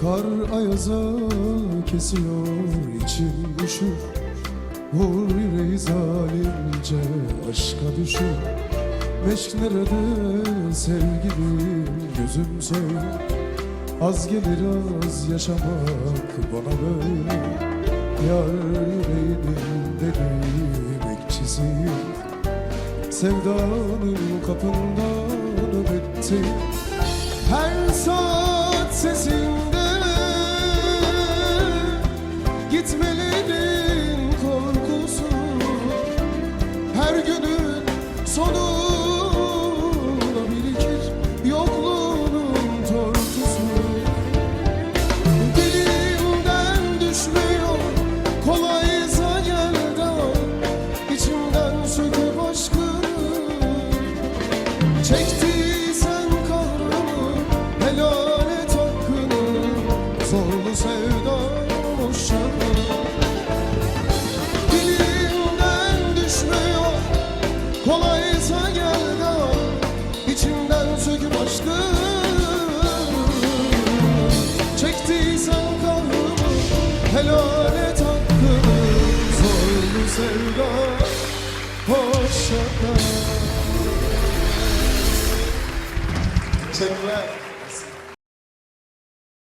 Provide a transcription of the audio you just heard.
Kar ayaza kesiyor içim üşür Vur yüreği zalimce aşka düşür. Meşk nerede sevgilim gözüm söyle. Az gelir az yaşamak bana böyle. Yar yüreğinin dediği bekçisiyim Sevdanın kapından öpetti Her saat sonunda birikir Yokluğunun tortusu. Dilimden düşmüyor de al İçimden söküp aşkını Çektiysen Kolaysa gel de al İçimden söküp aşkını Çektiysen kahrımı Helal et hakkını. Zorlu sevda Hoşça kal. Teşekkürler.